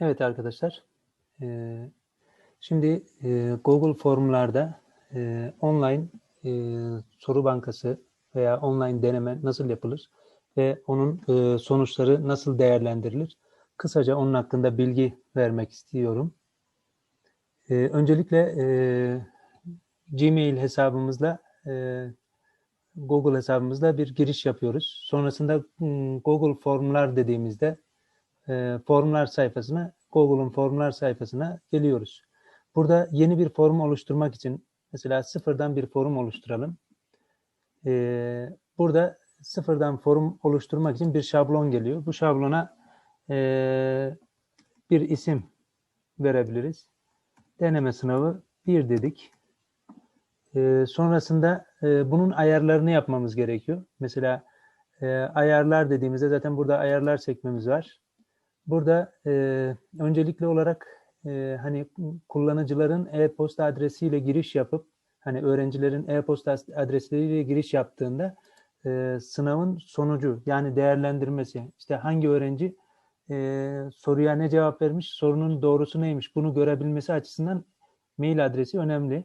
Evet arkadaşlar, eee, şimdi eee, Google Formlarda eee, online eee, soru bankası veya online deneme nasıl yapılır ve onun sonuçları nasıl değerlendirilir? Kısaca onun hakkında bilgi vermek istiyorum. Eee, öncelikle Gmail hesabımızla Google hesabımızla bir giriş yapıyoruz. Sonrasında hmm, Google Formlar dediğimizde e, formlar sayfasına, Google'un formlar sayfasına geliyoruz. Burada yeni bir forum oluşturmak için mesela sıfırdan bir forum oluşturalım. E, burada sıfırdan forum oluşturmak için bir şablon geliyor. Bu şablona e, bir isim verebiliriz. Deneme sınavı 1 dedik. E, sonrasında e, bunun ayarlarını yapmamız gerekiyor. Mesela e, ayarlar dediğimizde zaten burada ayarlar sekmemiz var. Burada e, öncelikli olarak e, hani kullanıcıların e-posta adresiyle giriş yapıp hani öğrencilerin e-posta adresleriyle giriş yaptığında e, sınavın sonucu yani değerlendirmesi işte hangi öğrenci e, soruya ne cevap vermiş sorunun doğrusu neymiş bunu görebilmesi açısından mail adresi önemli.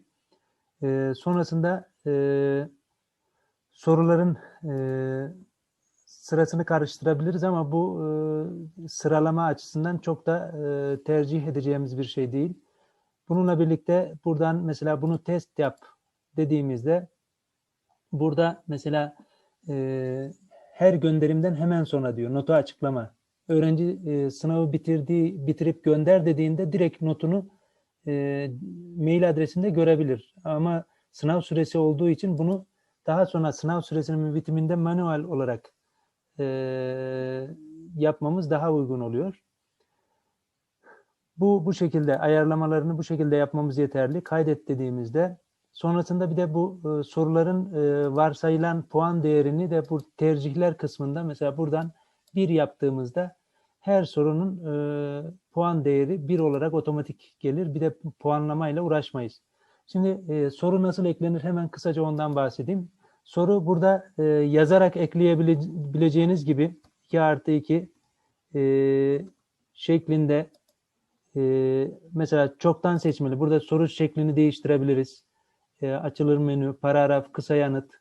E, sonrasında e, soruların e, sırasını karıştırabiliriz ama bu e, sıralama açısından çok da e, tercih edeceğimiz bir şey değil. Bununla birlikte buradan mesela bunu test yap dediğimizde burada mesela e, her gönderimden hemen sonra diyor notu açıklama. Öğrenci sınavı bitirdiği bitirip gönder dediğinde direkt notunu mail adresinde görebilir. Ama sınav süresi olduğu için bunu daha sonra sınav süresinin bitiminde manuel olarak e, yapmamız daha uygun oluyor. Bu bu şekilde ayarlamalarını bu şekilde yapmamız yeterli. Kaydet dediğimizde sonrasında bir de bu e, soruların e, varsayılan puan değerini de bu tercihler kısmında mesela buradan bir yaptığımızda her sorunun e, puan değeri bir olarak otomatik gelir. Bir de puanlamayla uğraşmayız. Şimdi e, soru nasıl eklenir hemen kısaca ondan bahsedeyim. Soru burada e, yazarak ekleyebileceğiniz gibi 2 artı 2 e, şeklinde e, mesela çoktan seçmeli. Burada soru şeklini değiştirebiliriz. E, açılır menü, paragraf, kısa yanıt,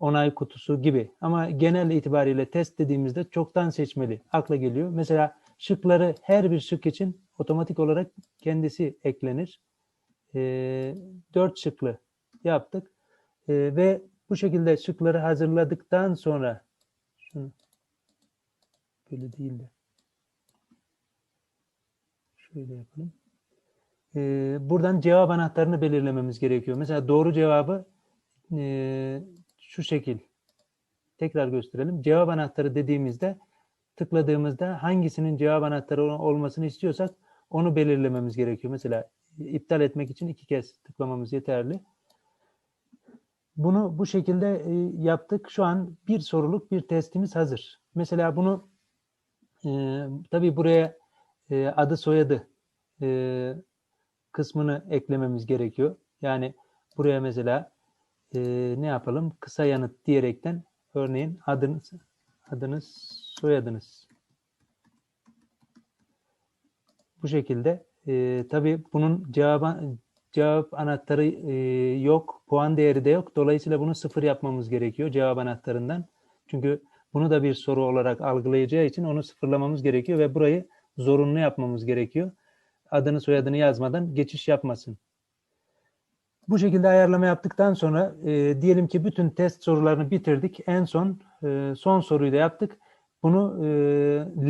onay kutusu gibi. Ama genel itibariyle test dediğimizde çoktan seçmeli. Akla geliyor. Mesela şıkları her bir şık için otomatik olarak kendisi eklenir. E, 4 şıklı yaptık. E, ve bu şekilde şıkları hazırladıktan sonra şunu böyle değil de şöyle yapalım. Ee, buradan cevap anahtarını belirlememiz gerekiyor. Mesela doğru cevabı e, şu şekil tekrar gösterelim. Cevap anahtarı dediğimizde tıkladığımızda hangisinin cevap anahtarı olmasını istiyorsak onu belirlememiz gerekiyor. Mesela iptal etmek için iki kez tıklamamız yeterli. Bunu bu şekilde e, yaptık. Şu an bir soruluk bir testimiz hazır. Mesela bunu e, tabii buraya e, adı soyadı e, kısmını eklememiz gerekiyor. Yani buraya mesela e, ne yapalım? Kısa yanıt diyerekten örneğin adınız, adınız, soyadınız. Bu şekilde e, tabii bunun cevabı cevap anahtarı e, yok, puan değeri de yok. Dolayısıyla bunu sıfır yapmamız gerekiyor cevap anahtarından. Çünkü bunu da bir soru olarak algılayacağı için onu sıfırlamamız gerekiyor ve burayı zorunlu yapmamız gerekiyor. Adını soyadını yazmadan geçiş yapmasın. Bu şekilde ayarlama yaptıktan sonra e, diyelim ki bütün test sorularını bitirdik. En son e, son soruyu da yaptık. Bunu e,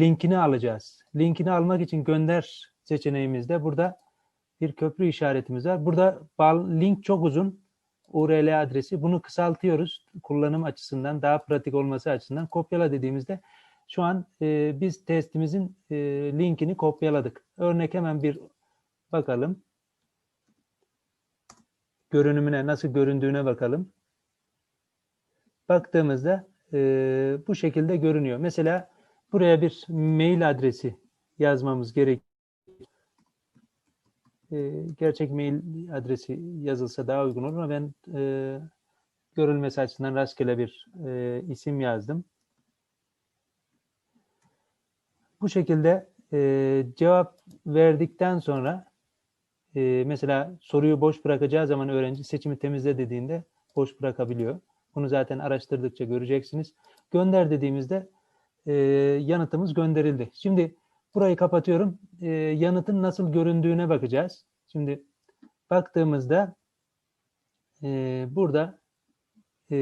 linkini alacağız. Linkini almak için gönder seçeneğimizde burada bir köprü işaretimiz var. Burada link çok uzun. URL adresi. Bunu kısaltıyoruz. Kullanım açısından, daha pratik olması açısından. Kopyala dediğimizde şu an e, biz testimizin e, linkini kopyaladık. Örnek hemen bir bakalım. Görünümüne, nasıl göründüğüne bakalım. Baktığımızda e, bu şekilde görünüyor. Mesela buraya bir mail adresi yazmamız gerekiyor e, gerçek mail adresi yazılsa daha uygun olur ama ben e, görülmesi açısından rastgele bir e, isim yazdım. Bu şekilde e, cevap verdikten sonra e, mesela soruyu boş bırakacağı zaman öğrenci seçimi temizle dediğinde boş bırakabiliyor. Bunu zaten araştırdıkça göreceksiniz. Gönder dediğimizde e, yanıtımız gönderildi. Şimdi burayı kapatıyorum. E, yanıtın nasıl göründüğüne bakacağız. Şimdi baktığımızda e, burada e,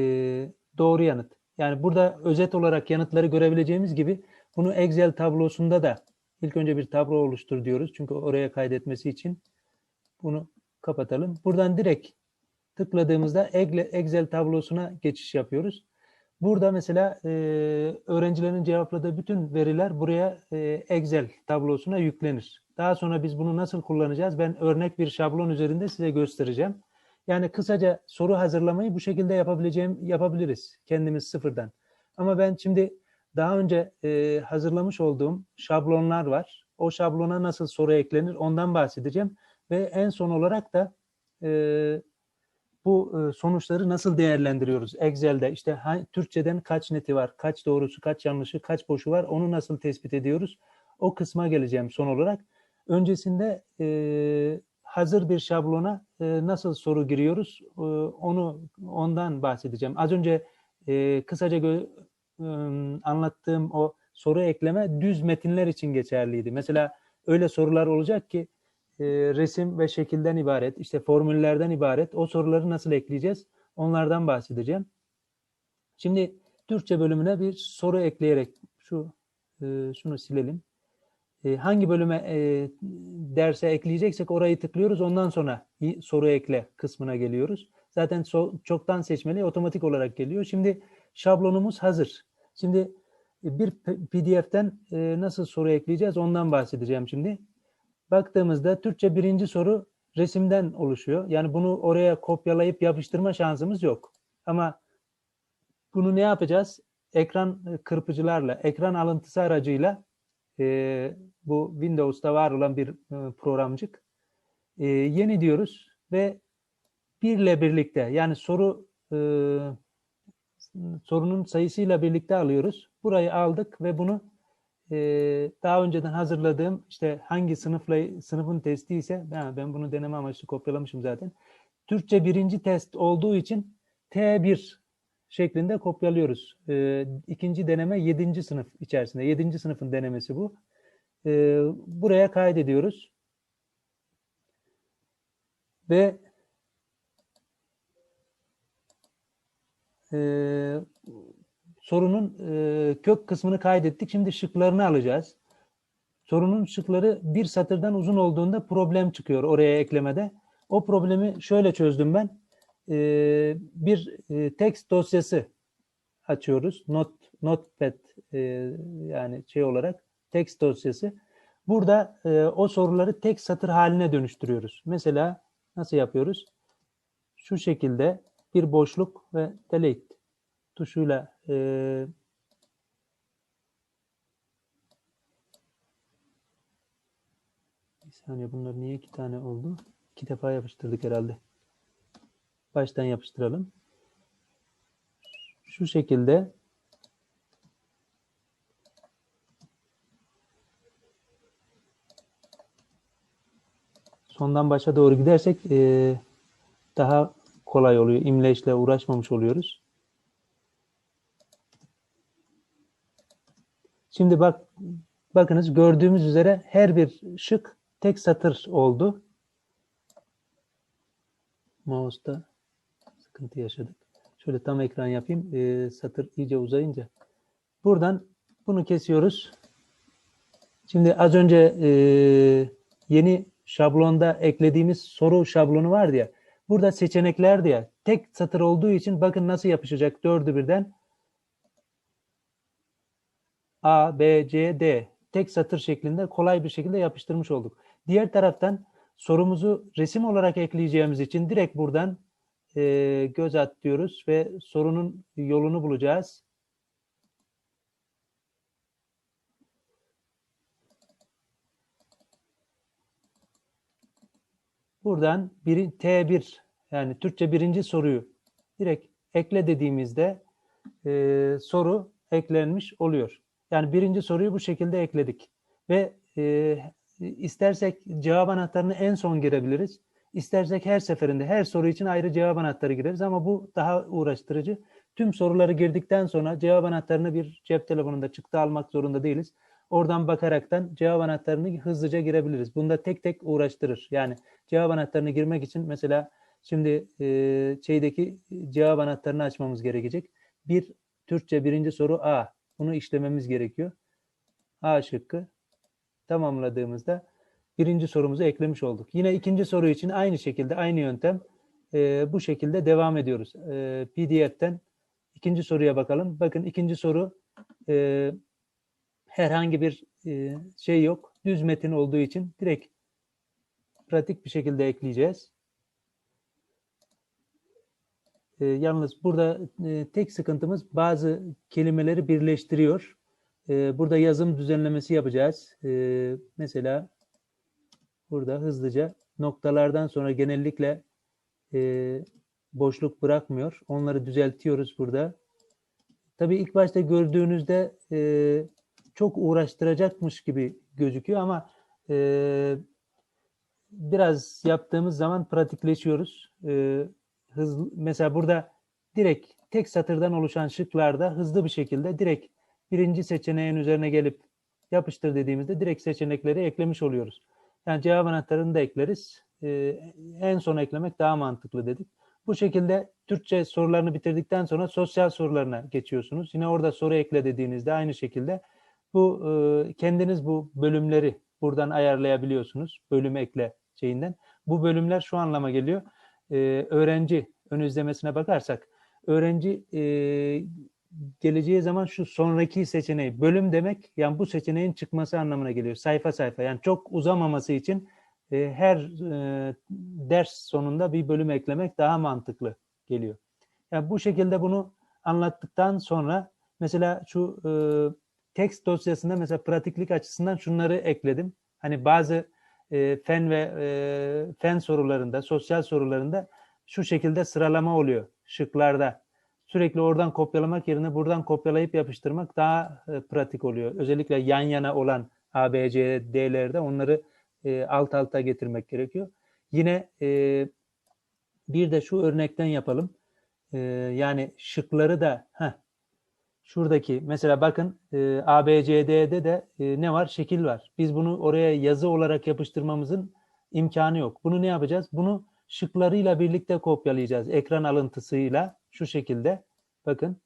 doğru yanıt. Yani burada özet olarak yanıtları görebileceğimiz gibi bunu Excel tablosunda da ilk önce bir tablo oluştur diyoruz. Çünkü oraya kaydetmesi için bunu kapatalım. Buradan direkt tıkladığımızda Excel tablosuna geçiş yapıyoruz. Burada mesela e, öğrencilerin cevapladığı bütün veriler buraya e, Excel tablosuna yüklenir. Daha sonra biz bunu nasıl kullanacağız? Ben örnek bir şablon üzerinde size göstereceğim. Yani kısaca soru hazırlamayı bu şekilde yapabileceğim yapabiliriz kendimiz sıfırdan. Ama ben şimdi daha önce e, hazırlamış olduğum şablonlar var. O şablona nasıl soru eklenir ondan bahsedeceğim. Ve en son olarak da e, bu e, sonuçları nasıl değerlendiriyoruz? Excel'de işte Türkçeden kaç neti var, kaç doğrusu, kaç yanlışı, kaç boşu var onu nasıl tespit ediyoruz? O kısma geleceğim son olarak. Öncesinde e, hazır bir şablona e, nasıl soru giriyoruz onu ondan bahsedeceğim. Az önce kısaca anlattığım o soru ekleme düz metinler için geçerliydi. Mesela öyle sorular olacak ki e, resim ve şekilden ibaret, işte formüllerden ibaret. O soruları nasıl ekleyeceğiz? Onlardan bahsedeceğim. Şimdi Türkçe bölümüne bir soru ekleyerek şu e, şunu silelim. E, hangi bölüme e, derse ekleyeceksek orayı tıklıyoruz. Ondan sonra soru ekle kısmına geliyoruz. Zaten so çoktan seçmeli otomatik olarak geliyor. Şimdi şablonumuz hazır. Şimdi bir PDF'den e, nasıl soru ekleyeceğiz ondan bahsedeceğim şimdi baktığımızda Türkçe birinci soru resimden oluşuyor. Yani bunu oraya kopyalayıp yapıştırma şansımız yok. Ama bunu ne yapacağız? Ekran kırpıcılarla, ekran alıntısı aracıyla e, bu Windows'ta var olan bir e, programcık e, yeni diyoruz ve birle birlikte yani soru e, sorunun sayısıyla birlikte alıyoruz. Burayı aldık ve bunu e, daha önceden hazırladığım işte hangi sınıfla sınıfın testi ise ben, ben bunu deneme amaçlı kopyalamışım zaten. Türkçe birinci test olduğu için T1 şeklinde kopyalıyoruz. E, ikinci deneme yedinci sınıf içerisinde. Yedinci sınıfın denemesi bu. E, buraya kaydediyoruz. Ve sorunun e, kök kısmını kaydettik. Şimdi şıklarını alacağız. Sorunun şıkları bir satırdan uzun olduğunda problem çıkıyor oraya eklemede. O problemi şöyle çözdüm ben. E, bir e, text dosyası açıyoruz. Not, notepad e, yani şey olarak text dosyası. Burada e, o soruları tek satır haline dönüştürüyoruz. Mesela nasıl yapıyoruz? Şu şekilde bir boşluk ve delete tuşuyla e, bir saniye bunlar niye iki tane oldu? İki defa yapıştırdık herhalde. Baştan yapıştıralım. Şu şekilde sondan başa doğru gidersek e, daha kolay oluyor. İmleçle uğraşmamış oluyoruz. Şimdi bak bakınız gördüğümüz üzere her bir şık tek satır oldu. Mouse'da sıkıntı yaşadık. Şöyle tam ekran yapayım. E, satır iyice uzayınca. Buradan bunu kesiyoruz. Şimdi az önce e, yeni şablonda eklediğimiz soru şablonu vardı ya. Burada seçenekler diye tek satır olduğu için bakın nasıl yapışacak dördü birden. A, B, C, D tek satır şeklinde kolay bir şekilde yapıştırmış olduk. Diğer taraftan sorumuzu resim olarak ekleyeceğimiz için direkt buradan e, göz at diyoruz ve sorunun yolunu bulacağız. Buradan bir, T1 yani Türkçe birinci soruyu direkt ekle dediğimizde e, soru eklenmiş oluyor. Yani birinci soruyu bu şekilde ekledik. Ve e, istersek cevap anahtarını en son girebiliriz. İstersek her seferinde her soru için ayrı cevap anahtarı gireriz ama bu daha uğraştırıcı. Tüm soruları girdikten sonra cevap anahtarını bir cep telefonunda çıktı almak zorunda değiliz. Oradan bakaraktan cevap anahtarını hızlıca girebiliriz. Bunda tek tek uğraştırır. Yani cevap anahtarını girmek için mesela şimdi e, şeydeki cevap anahtarını açmamız gerekecek. Bir Türkçe birinci soru A. Bunu işlememiz gerekiyor. A şıkkı tamamladığımızda birinci sorumuzu eklemiş olduk. Yine ikinci soru için aynı şekilde aynı yöntem e, bu şekilde devam ediyoruz. E, PDF'ten ikinci soruya bakalım. Bakın ikinci soru e, herhangi bir e, şey yok. Düz metin olduğu için direkt pratik bir şekilde ekleyeceğiz. E, yalnız burada e, tek sıkıntımız bazı kelimeleri birleştiriyor. E, burada yazım düzenlemesi yapacağız. E, mesela burada hızlıca noktalardan sonra genellikle e, boşluk bırakmıyor. Onları düzeltiyoruz burada. Tabii ilk başta gördüğünüzde e, çok uğraştıracakmış gibi gözüküyor ama e, biraz yaptığımız zaman pratikleşiyoruz. E, hızlı, mesela burada direkt tek satırdan oluşan şıklarda hızlı bir şekilde direkt birinci seçeneğin üzerine gelip yapıştır dediğimizde direkt seçenekleri eklemiş oluyoruz. Yani cevap anahtarını da ekleriz. E, en son eklemek daha mantıklı dedik. Bu şekilde Türkçe sorularını bitirdikten sonra sosyal sorularına geçiyorsunuz. Yine orada soru ekle dediğinizde aynı şekilde bu e, kendiniz bu bölümleri buradan ayarlayabiliyorsunuz. Bölüm ekle şeyinden. Bu bölümler şu anlama geliyor. E, öğrenci ön izlemesine bakarsak öğrenci e, geleceği zaman şu sonraki seçeneği bölüm demek yani bu seçeneğin çıkması anlamına geliyor. Sayfa sayfa yani çok uzamaması için e, her e, ders sonunda bir bölüm eklemek daha mantıklı geliyor. Yani bu şekilde bunu anlattıktan sonra mesela şu e, text dosyasında mesela pratiklik açısından şunları ekledim. Hani bazı e, fen ve e, fen sorularında, sosyal sorularında şu şekilde sıralama oluyor şıklarda. Sürekli oradan kopyalamak yerine buradan kopyalayıp yapıştırmak daha e, pratik oluyor. Özellikle yan yana olan A, B, C, D'lerde onları alt alta getirmek gerekiyor. Yine bir de şu örnekten yapalım. Yani şıkları da heh, şuradaki mesela bakın e, A, B, C, D'de de e, ne var? Şekil var. Biz bunu oraya yazı olarak yapıştırmamızın imkanı yok. Bunu ne yapacağız? Bunu şıklarıyla birlikte kopyalayacağız. Ekran alıntısıyla şu şekilde. Bakın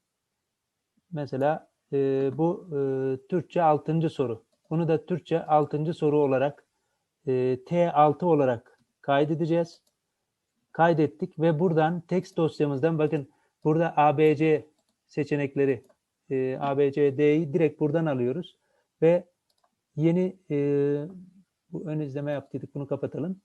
mesela e, bu e, Türkçe 6. soru. Bunu da Türkçe 6. soru olarak e, T6 olarak kaydedeceğiz. Kaydettik ve buradan text dosyamızdan bakın burada ABC seçenekleri e, ABCD'yi direkt buradan alıyoruz ve yeni e, bu ön izleme yaptıydık bunu kapatalım.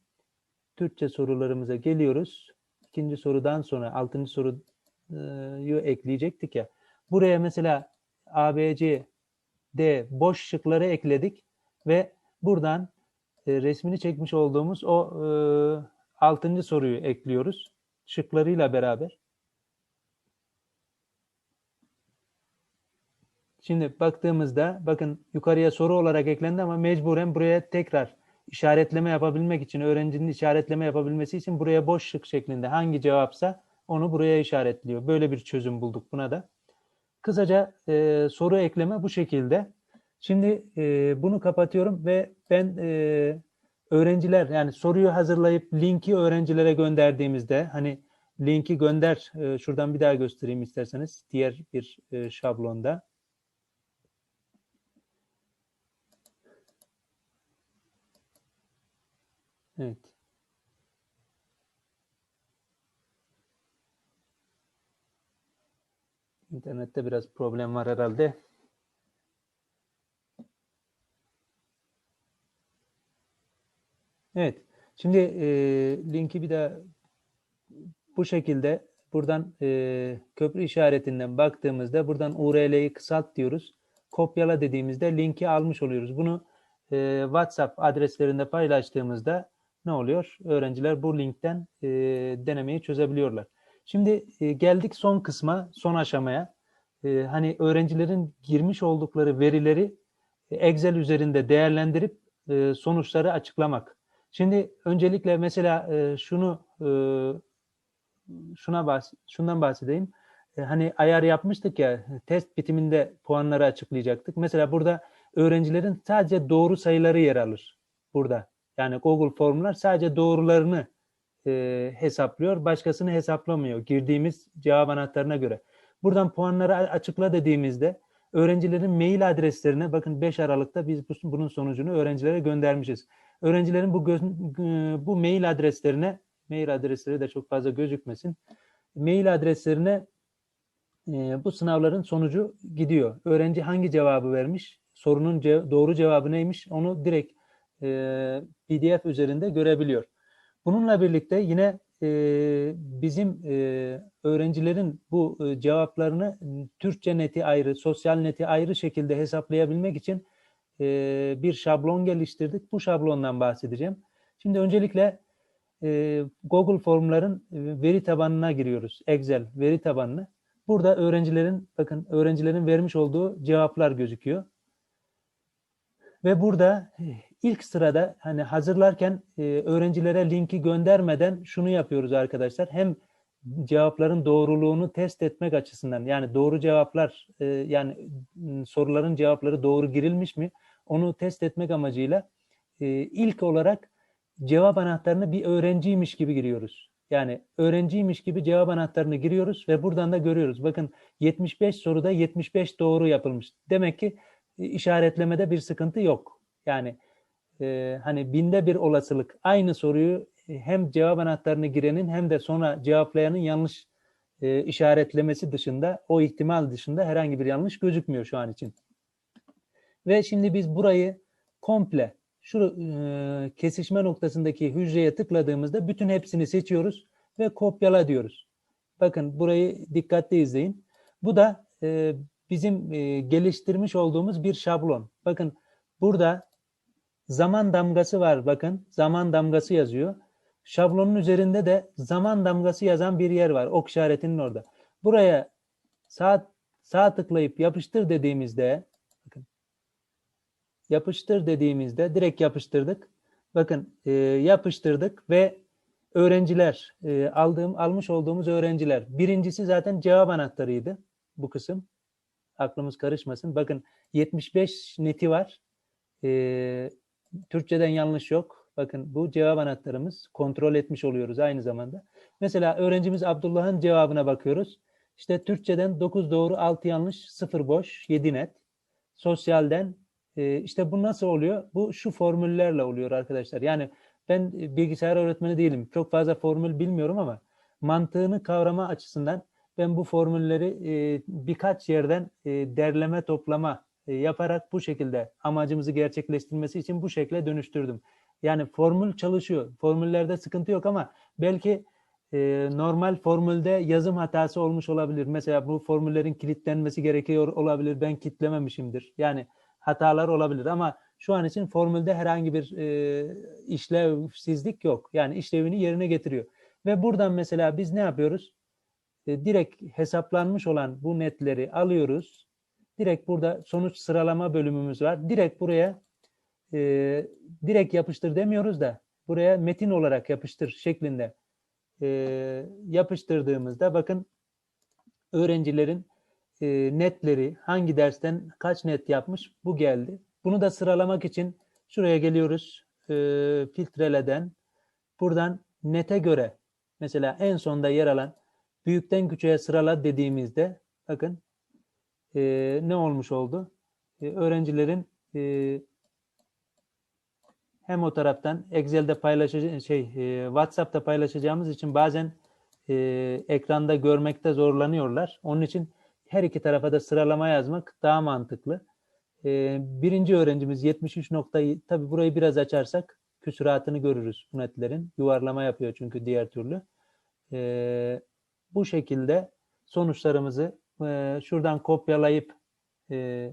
Türkçe sorularımıza geliyoruz. İkinci sorudan sonra altıncı soruyu ekleyecektik ya. Buraya mesela ABC, D boş şıkları ekledik ve buradan e, resmini çekmiş olduğumuz o e, altıncı soruyu ekliyoruz. Şıklarıyla beraber. Şimdi baktığımızda bakın yukarıya soru olarak eklendi ama mecburen buraya tekrar işaretleme yapabilmek için öğrencinin işaretleme yapabilmesi için buraya boş şık şeklinde hangi cevapsa onu buraya işaretliyor. Böyle bir çözüm bulduk buna da. Kısaca e, soru ekleme bu şekilde. Şimdi e, bunu kapatıyorum ve ben e, öğrenciler yani soruyu hazırlayıp linki öğrencilere gönderdiğimizde hani linki gönder e, şuradan bir daha göstereyim isterseniz diğer bir e, şablonda. Evet. İnternette biraz problem var herhalde. Evet. Şimdi e, linki bir daha bu şekilde buradan e, köprü işaretinden baktığımızda buradan URL'yi kısalt diyoruz. Kopyala dediğimizde linki almış oluyoruz. Bunu e, WhatsApp adreslerinde paylaştığımızda ne oluyor? Öğrenciler bu linkten e, denemeyi çözebiliyorlar. Şimdi e, geldik son kısma, son aşamaya. E, hani öğrencilerin girmiş oldukları verileri e, Excel üzerinde değerlendirip e, sonuçları açıklamak. Şimdi öncelikle mesela e, şunu e, şuna bahs şundan bahsedeyim. E, hani ayar yapmıştık ya test bitiminde puanları açıklayacaktık. Mesela burada öğrencilerin sadece doğru sayıları yer alır burada. Yani Google formlar sadece doğrularını e, hesaplıyor, başkasını hesaplamıyor girdiğimiz cevap anahtarına göre. Buradan puanları açıkla dediğimizde öğrencilerin mail adreslerine bakın 5 Aralık'ta biz bunun sonucunu öğrencilere göndermişiz. Öğrencilerin bu göz, bu mail adreslerine mail adresleri de çok fazla gözükmesin. Mail adreslerine e, bu sınavların sonucu gidiyor. Öğrenci hangi cevabı vermiş? Sorunun ce doğru cevabı neymiş? Onu direkt e, PDF üzerinde görebiliyor. Bununla birlikte yine e, bizim e, öğrencilerin bu e, cevaplarını Türkçe neti ayrı, sosyal neti ayrı şekilde hesaplayabilmek için e, bir şablon geliştirdik. Bu şablondan bahsedeceğim. Şimdi öncelikle e, Google formların e, veri tabanına giriyoruz. Excel veri tabanına. Burada öğrencilerin bakın öğrencilerin vermiş olduğu cevaplar gözüküyor. Ve burada ilk sırada hani hazırlarken e, öğrencilere linki göndermeden şunu yapıyoruz arkadaşlar. Hem cevapların doğruluğunu test etmek açısından yani doğru cevaplar e, yani soruların cevapları doğru girilmiş mi onu test etmek amacıyla e, ilk olarak cevap anahtarını bir öğrenciymiş gibi giriyoruz. Yani öğrenciymiş gibi cevap anahtarını giriyoruz ve buradan da görüyoruz. Bakın 75 soruda 75 doğru yapılmış. Demek ki işaretlemede bir sıkıntı yok. Yani e, hani binde bir olasılık aynı soruyu hem cevap anahtarını girenin hem de sonra cevaplayanın yanlış e, işaretlemesi dışında o ihtimal dışında herhangi bir yanlış gözükmüyor şu an için. Ve şimdi biz burayı komple şu e, kesişme noktasındaki hücreye tıkladığımızda bütün hepsini seçiyoruz ve kopyala diyoruz. Bakın burayı dikkatli izleyin. Bu da e, bizim e, geliştirmiş olduğumuz bir şablon. Bakın burada zaman damgası var bakın. Zaman damgası yazıyor. Şablonun üzerinde de zaman damgası yazan bir yer var. Ok işaretinin orada. Buraya sağ, sağ tıklayıp yapıştır dediğimizde bakın yapıştır dediğimizde direkt yapıştırdık. Bakın e, yapıştırdık ve öğrenciler e, aldığım almış olduğumuz öğrenciler birincisi zaten cevap anahtarıydı bu kısım aklımız karışmasın. Bakın 75 neti var. E, Türkçeden yanlış yok. Bakın bu cevap anahtarımız. Kontrol etmiş oluyoruz aynı zamanda. Mesela öğrencimiz Abdullah'ın cevabına bakıyoruz. İşte Türkçeden 9 doğru, 6 yanlış, 0 boş, 7 net. Sosyalden e, işte bu nasıl oluyor? Bu şu formüllerle oluyor arkadaşlar. Yani ben bilgisayar öğretmeni değilim. Çok fazla formül bilmiyorum ama mantığını kavrama açısından ben bu formülleri e, birkaç yerden e, derleme toplama e, yaparak bu şekilde amacımızı gerçekleştirmesi için bu şekle dönüştürdüm. Yani formül çalışıyor. Formüllerde sıkıntı yok ama belki e, normal formülde yazım hatası olmuş olabilir. Mesela bu formüllerin kilitlenmesi gerekiyor olabilir. Ben kitlememişimdir. Yani hatalar olabilir ama şu an için formülde herhangi bir e, işlevsizlik yok. Yani işlevini yerine getiriyor. Ve buradan mesela biz ne yapıyoruz? E, direkt hesaplanmış olan bu netleri alıyoruz. Direkt burada sonuç sıralama bölümümüz var. Direkt buraya e, direkt yapıştır demiyoruz da buraya metin olarak yapıştır şeklinde e, yapıştırdığımızda bakın öğrencilerin e, netleri hangi dersten kaç net yapmış bu geldi. Bunu da sıralamak için şuraya geliyoruz e, filtreleden buradan nete göre mesela en sonda yer alan büyükten küçüğe sırala dediğimizde bakın e, ne olmuş oldu? E, öğrencilerin e, hem o taraftan Excel'de paylaşacağımız şey e, WhatsApp'ta paylaşacağımız için bazen e, ekranda görmekte zorlanıyorlar. Onun için her iki tarafa da sıralama yazmak daha mantıklı. E, birinci öğrencimiz 73 noktayı tabi burayı biraz açarsak küsuratını görürüz netlerin. Yuvarlama yapıyor çünkü diğer türlü. E, bu şekilde sonuçlarımızı e, şuradan kopyalayıp e,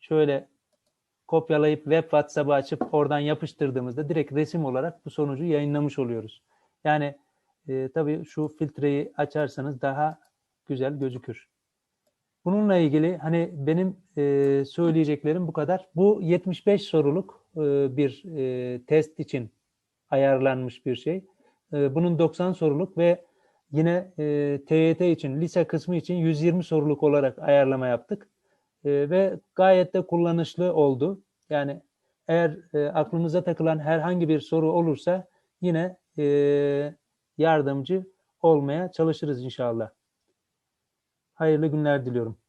şöyle kopyalayıp web WhatsApp'ı açıp oradan yapıştırdığımızda direkt resim olarak bu sonucu yayınlamış oluyoruz. Yani e, tabii şu filtreyi açarsanız daha güzel gözükür. Bununla ilgili hani benim e, söyleyeceklerim bu kadar. Bu 75 soruluk e, bir e, test için ayarlanmış bir şey. E, bunun 90 soruluk ve yine e, TYT için, lise kısmı için 120 soruluk olarak ayarlama yaptık. E, ve gayet de kullanışlı oldu. Yani eğer e, aklınıza takılan herhangi bir soru olursa yine e, yardımcı olmaya çalışırız inşallah. Hayırlı günler diliyorum.